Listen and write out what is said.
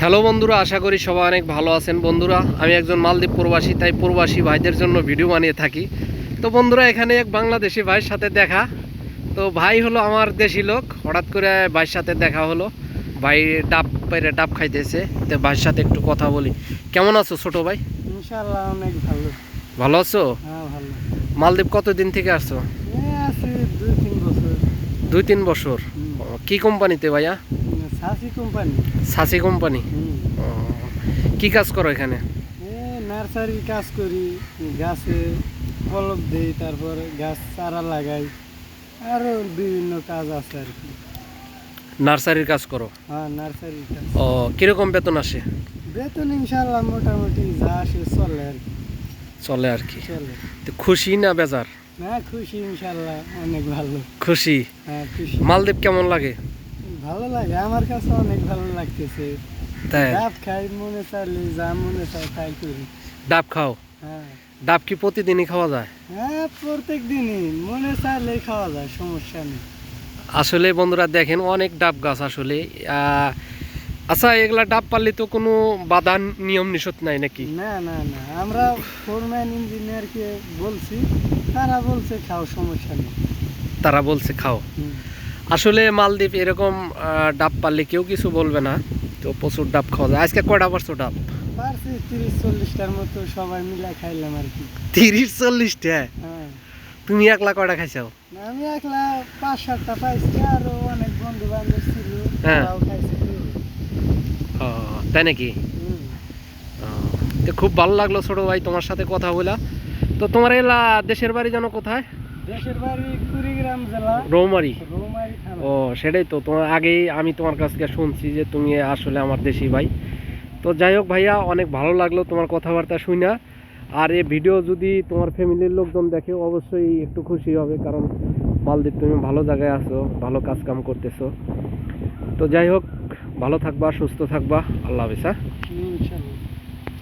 Hello বন্ধুরা আশা করি সবাই অনেক ভালো আছেন। বন্ধুরা আমি একজন মালদ্বীপ প্রবাসী তাই প্রবাসী ভাইদের জন্য ভিডিও বানিয়ে থাকি। তো বন্ধুরা এখানে এক বাংলাদেশি ভাইয়ের সাথে দেখা। তো ভাই হলো আমার দেশি লোক। হঠাৎ করে ভাইয়ের সাথে দেখা হলো। ভাই ডাব পেরে ডাব খাইতেছে। তো ভাইয়ের সাথে একটু কথা বলি। কেমন আছো ছোট ভাই? অনেক ভালো। ভালো আছো? হ্যাঁ ভালো। মালদ্বীপ কতদিন থেকে আসছো দুই তিন বছর। দুই তিন বছর। কি কোম্পানিতে ভাইয়া? সাসি কোম্পানি। সাসি কোম্পানি? কি কাজ করো এখানে? নার্সারি কাজ করি গাছে ফলক দেই তারপর গাছ চারা লাগাই আরও বিভিন্ন কাজ আছে আর কি। নার্সারির কাজ করো? হ্যাঁ নার্সারি কাজ। ও কীরকম বেতন আসে? বেতন ইনশাল্লাহ মোটামুটি যা আসে চলে আর কি। চলে আর কি। চলে। তো খুশি না বেজার? না খুশি ইনশাল্লাহ অনেক ভালো। খুশি? হ্যাঁ খুশি। মালদ্বীপ কেমন লাগে? ভালো লাগে আমার কাছে অনেক ভালো লাগতেছে। তাই? ডাব খাই মনে চাইলে যা মনে চাই তাই করি। ডাব খাও? হ্যাঁ। ডাব কি প্রতিদিনই খাওয়া যায়? হ্যাঁ প্রত্যেক দিনই মনে চাইলে খাওয়া যায় সমস্যা নেই। আসলে বন্ধুরা দেখেন অনেক ডাব গাছ আসলে। আচ্ছা এগুলা ডাব পারলে তো কোনো বাধা নিয়ম নিষেধ নাই নাকি? না না না। আমরা ফোরম্যান ইঞ্জিনিয়ারকে বলছি তারা বলছে খাও সমস্যা নেই। তারা বলছে খাও। হুম। আসলে মালদ্বীপ এরকম ডাব পারলে কেউ কিছু বলবে না। তো প্রচুর ডাব খাওয়া যায়। আজকে কয়টা পারছ ডাব? পারছি তিরিশ চল্লিশটার মতো সবাই মিলে খাইলাম আর কি। তিরিশ চল্লিশটা? হ্যাঁ। তুমি একলা কয়টা খাইছাও আমি একলা পাঁচ সাতটা পাইছি আরও অনেক বন্ধু বান্ধব ছিল হ্যাঁ। তারাও খাইছে। ও, তাই নাকি? তো খুব ভালো লাগল ছোট ভাই তোমার সাথে কথা বলা। তো তোমার এলা দেশের বাড়ি যেন কোথায়? দেশের বাড়ি কুড়িগ্রাম জেলা রৌমারি? রৌমারি ও সেটাই তো। তোমার আগেই আমি তোমার কাছ থেকে শুনছি যে তুমি আসলে আমার দেশি ভাই। তো যাই হোক ভাইয়া অনেক ভালো লাগল তোমার কথাবার্তা শুনা আর এই ভিডিও যদি তোমার ফ্যামিলির লোকজন দেখে অবশ্যই একটু খুশি হবে কারণ মালদ্বীপ তুমি ভালো জায়গায় আছো ভালো কাজ কাম করতেছো। তো যাই হোক ভালো থাকবা সুস্থ থাকবা। আল্লাহ হাফিজ হ্যাঁ?